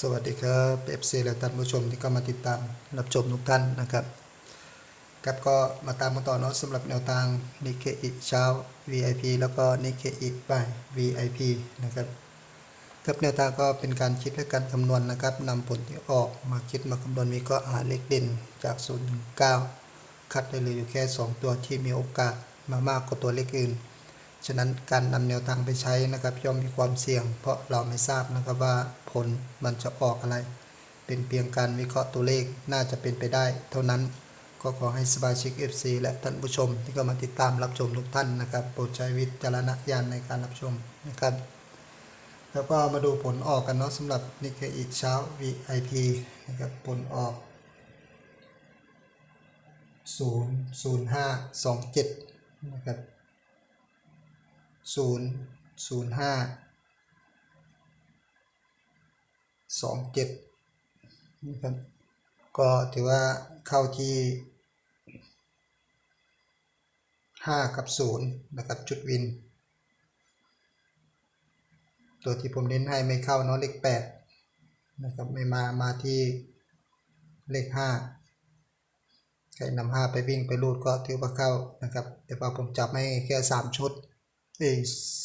สวัสดีครับเอฟซีและท่านผู้ชมที่เข้ามาติดตามรับชมทุกท่านนะครับครับก็มาตามกันต่อเนาะสำหรับแนวทางนิเคอิเช้า VIP แล้วก็นิเคอิบ่าย VIP นะครับครับแนวทางก็เป็นการคิดและการคำนวณนะครับนำผลที่ออกมาคิดมาคำนวณมีก็หาเลขเด่นจาก0ถึง9คัดได้เลยอยู่แค่ 2 ตัวที่มีโอกาสมามากกว่าตัวเลขอื่น ฉะนั้นการนำแนวทางไปใช้นะครับย่อมมีความเสี่ยง เพราะเราไม่ทราบนะครับว่าผลมันจะออกอะไร เป็นเพียงการวิเคราะห์ตัวเลขน่าจะเป็นไปได้ เท่านั้นก็ขอให้สมาชิก FC และท่านผู้ชม ที่ก็มาติดตามรับชมทุกท่านนะครับโปรดใช้วิจารณญาณในการรับชมนะครับ แล้วก็มาดูผลออกกันเนาะสำหรับนิเคอีเช้า VIP นะครับผลออก0 0 5 2 7นะครับ ศูนย์ศูนย์ห้าสองเจ็ดนะครับก็ถือว่าเข้าที่ห้ากับศูนย์นะครับจุดวิน ตัวที่ผมเน้นให้ไม่เข้าเนาะเลขแปดนะครับไม่มามาที่เลขห้าใครนำห้าไปวิ่งไปรูดก็ถือว่าเข้านะครับ แต่ว่าผมจับให้แค่สามชุด เอ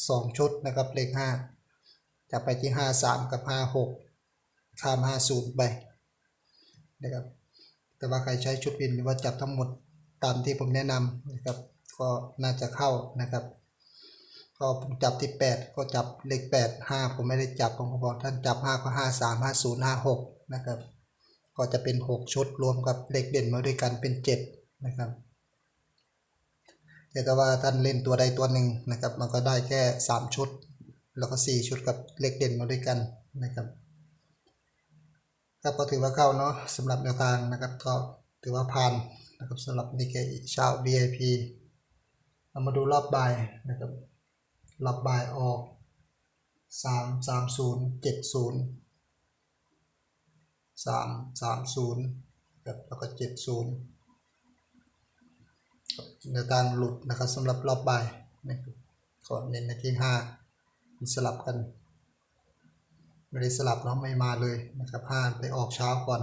สองชุดนะครับเลขห้าจะไปที่ห้าสามกับห้าหกข้ามห้าศูนย์ไปนะครับแต่ว่าใครใช้ชุดวินหรือว่าจับทั้งหมดตามที่ผมแนะนำนะครับก็น่าจะเข้านะครับ ก็ผมจับที่แปดก็จับเลขแปดห้าผมไม่ได้จับผมบอกท่านจับห้าก็ห้าสามห้าศูนย์ห้าหกนะครับ ก็จะเป็นหกชุดรวมกับเลขเด่นมาด้วยกันเป็นเจ็ดนะครับ แต่ว่าท่านเล่นตัวใดตัวหนึ่งนะครับ มันก็ได้แค่ 3 ชุด แล้วก็ 4 ชุดกับเลขเด่นมาด้วยกันนะครับครับก็ถือว่าเข้าเนาะสำหรับแนวทางนะครับก็ถือว่าผ่านนะครับสำหรับนิเคอิชาว VIP เรามาดูรอบบ่ายนะครับรอบบ่ายออก 3 3 0 7 0 3 3 0ครับแล้วก็ 70 ในวทางหลุดนะครับสำหรับรอบบ่ายนะครับก็เน้นในที่ห้าสลับกันไม่ได้สลับเนาะไม่มาเลยนะครับห้าไปออกเช้าก่อน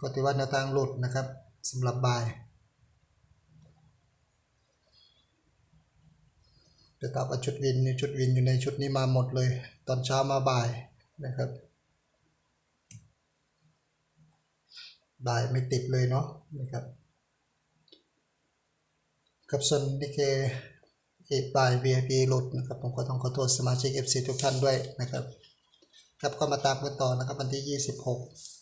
ก็ถือว่าแนวทางหลุดนะครับสำหรับบ่ายแต่ตาว่าชุดวินนี่ชุดวินอยู่ในชุดนี้มาหมดเลย ตอนเช้ามาบ่ายนะครับ บ่ายไม่ติดเลยเนาะนะครับกับส่วนดีเคเอกบ่าย VIP หลุดนะครับผมก็ต้องขอโทษสมาชิก FC ทุกท่านด้วยนะครับครับก็มาตามกันต่อนะครับวันที่ 26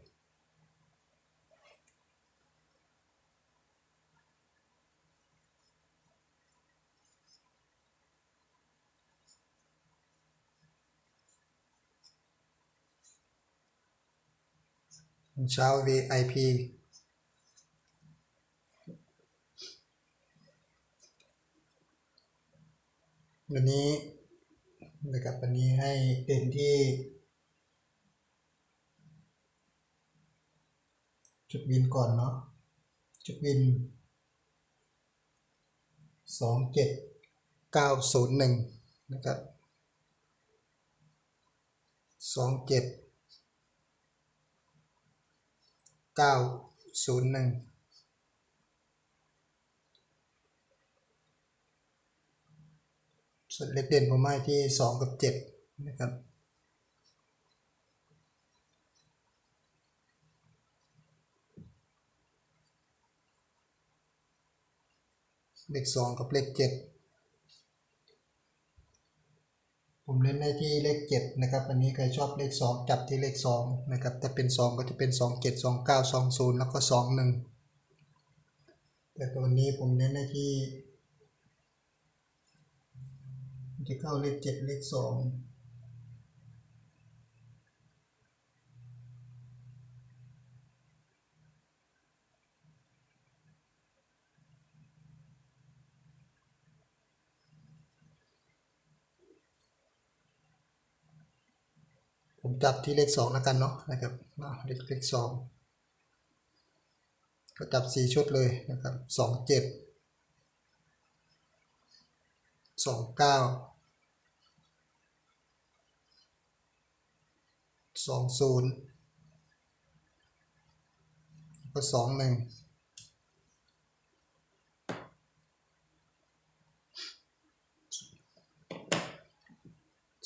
เช้า VIP วันนี้นะครับวันนี้ให้เด่นที่ จุดวินก่อนเนาะจุดวินสองเจ็ดเก้าศูนย์หนึ่งนะครับส 901ส่วนเล็กเด่นผมให้ที่ 2 กับ 7 นะครับ เลข 2 กับเลข 7 ผมเล่นในที่เลขเจ็ดนะครับวันนี้ใครชอบเลขสองจับที่เลขสองนะครับถ้าเป็นสองก็จะเป็นสองเจ็ดสองเก้าสองศูนย์แล้วก็สองหนึ่งแต่ตัวนี้ผมเล่นในที่จะเข้าเลขเจ็ดเลขสอง ผมจับที่เลขสองแล้วกันเนาะนะครับเลขเลขสองก็จับสี่ชุดเลยนะครับสองเจ็ดสองเก้าสองศูนย์ก็สองหนึ่ง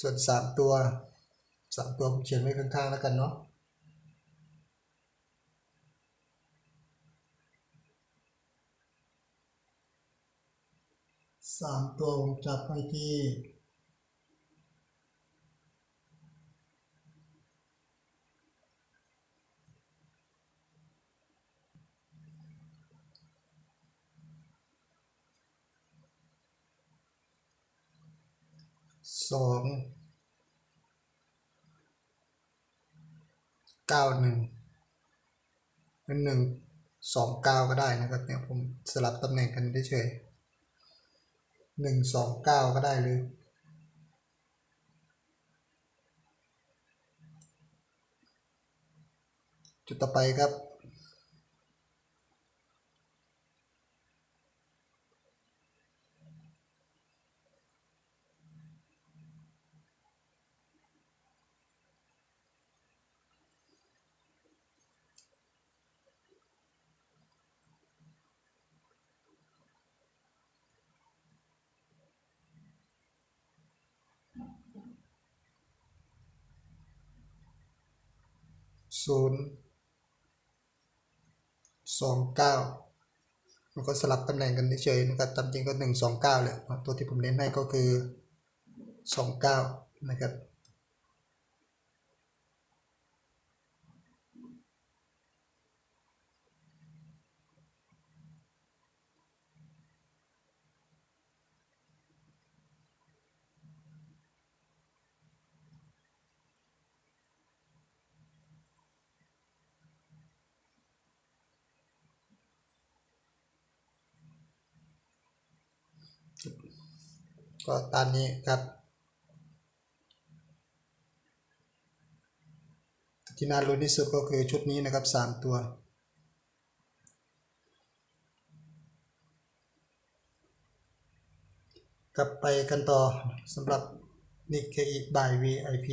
ส่วนสามตัว สามตัวผมเขียนไว้ข้างๆแล้วกันเนาะสามตัวผมจับไว้ที่สอง เก้าหนึ่งเป็นหนึ่งสองเก้าก็ได้นะครับเนี่ยผมสลับตำแหน่งกันเฉยหนึ่งสองเก้าก็ได้เลยจุดต่อไปครับ ศูนย์สองเก้ามันก็สลับตำแหน่งกันเฉยๆนะครับตามจริงก็หนึ่งสองเก้าแหละตัวที่ผมเน้นให้ก็คือสองเก้านะครับ ก็ตามนี้ครับที่น่าลุ้นที่สุดก็คือชุดนี้นะครับสามตัว กลับไปกันต่อสำหรับนิกเคอีบาย VIP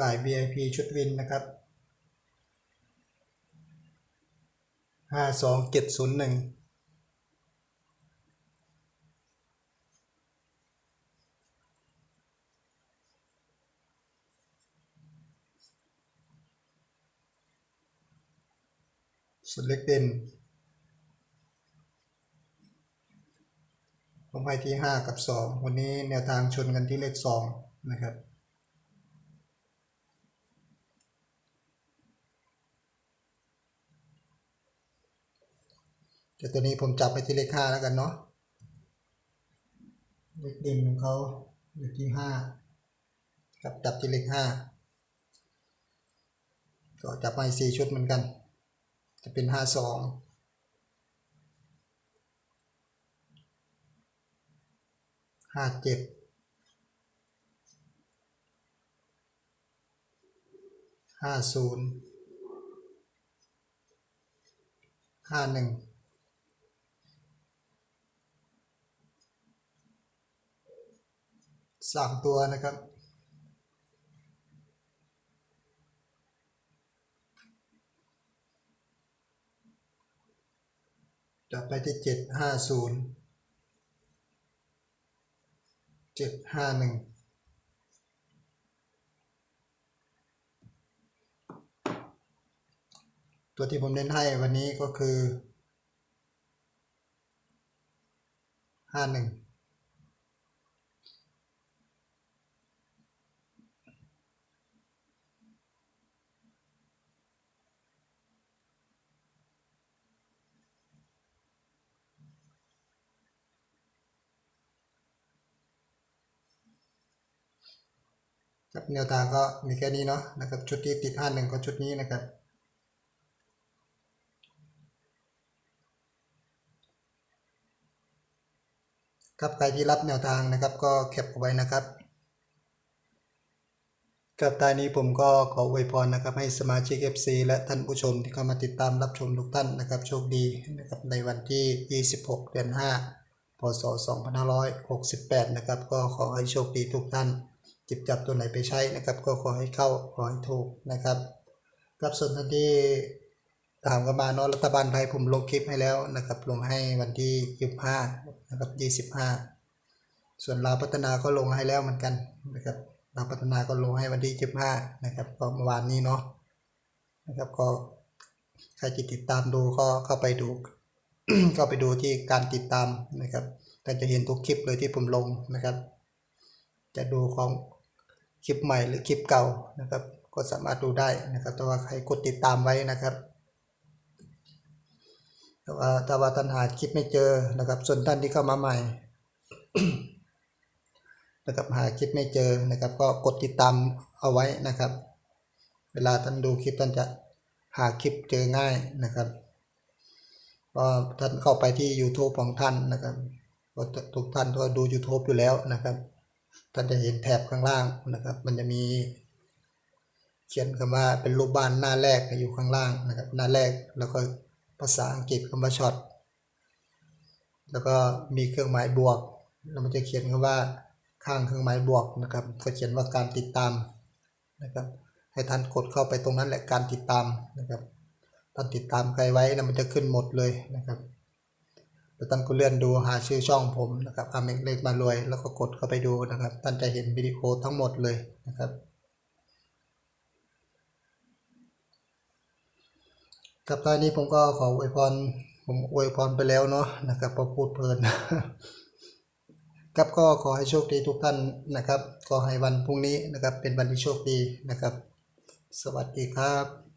บ่าย VIP ชุดวินนะครับ ห้าสองเจ็ดศูนย์หนึ่งสุดเล็กเด่นผมให้ที่ห้ากับสองวันนี้แนวทางชนกันที่เลขสองนะครับ แต่ตัวนี้ผมจับไปที่เลขห้าแล้วกันเนาะเลขเด่นของเขาอยู่ที่ห้าครับจับที่เลขห้าก็จับไปสี่ชุดเหมือนกัน จะเป็นห้าสองห้าเจ็ดห้าศูนย์ห้าหนึ่ง สามตัวนะครับจับไปที่เจ็ดห้าศูนย์เจ็ดห้าหนึ่งตัวที่ผมเน้นให้วันนี้ก็คือห้าหนึ่ง ครับแนวทางก็มีแค่นี้เนาะนะครับชุดที่ติดห้าหนึ่งก็ชุดนี้นะครับครับใครที่รับแนวทางนะครับก็แคปเอาไว้นะครับกับตอนนี้ผมก็ขออวยพรนะครับให้สมาชิก FC และท่านผู้ชมที่เข้ามาติดตามรับชมทุกท่านนะครับโชคดีนะครับในวันที่ 26 เดือน 5 พศ 2568 นะครับก็ขอให้โชคดีทุกท่าน จิบจับตัวไหนไปใช้นะครับ ก็ขอให้เข้าขอให้ถูกนะครับครับส่วนท่านที่ถามกันมาเนาะรัฐบาลไทยผมลงคลิปให้แล้วนะครับ ลงให้วันที่25นะครับ25ส่วนลาวพัฒนาก็ลงให้แล้วเหมือนกันนะครับลาวพัฒนาก็ลงให้วันที่25นะครับก็เมื่อวานนี้เนาะนะครับก็ใครจะติดตามดูก็เข้าไปดูเข้าไปดูที่การติดตามนะครับท่จะเห็นทุกคลิปเลยที่ผมลงนะครับ จะดูของ คลิปใหม่หรือคลิปเก่านะครับ ก็สามารถดูได้นะครับแต่ว่าใครกดติดตามไว้นะครับแต่ว่าถ้าว่าท่านหาคลิปไม่เจอนะครับ ส่วนท่านที่เข้ามาใหม่นะครับหาคลิปไม่เจอนะครับ ก็กดติดตามเอาไว้นะครับ เวลาท่านดูคลิปท่านจะหาคลิปเจอง่ายนะครับก็ท่านเข้าไปที่ YouTube ของท่านนะครับทุกท่านก็ดู YouTube อยู่แล้วนะครับ ท่านจะเห็นแถบข้างล่างนะครับ มันจะมีเขียนคำว่าเป็นรูปบ้านหน้าแรกอยู่ข้างล่างนะครับ หน้าแรกแล้วก็ภาษาอังกฤษคำว่าช็อตแล้วก็มีเครื่องหมายบวก แล้วมันจะเขียนคำว่าข้างเครื่องหมายบวกนะครับก็เขียนว่าการติดตามนะครับ ให้ท่านกดเข้าไปตรงนั้นแหละการติดตามนะครับท่านติดตามใครไว้นะมันจะขึ้นหมดเลยนะครับ แล้วท่านก็เลื่อนดูหาชื่อช่องผมนะครับอาเมกเล็กมารวย แล้วก็กดเข้าไปดูนะครับ ท่านจะเห็นวิดีโอทั้งหมดเลยนะครับ กับตอนนี้ผมก็ขออวยพรผมอวยพรไปแล้วเนาะนะครับพอพูดเพลินครับก็ขอให้โชคดีทุกท่านนะครับ ขอให้วันพรุ่งนี้นะครับเป็นวันที่โชคดีนะครับ สวัสดีครับ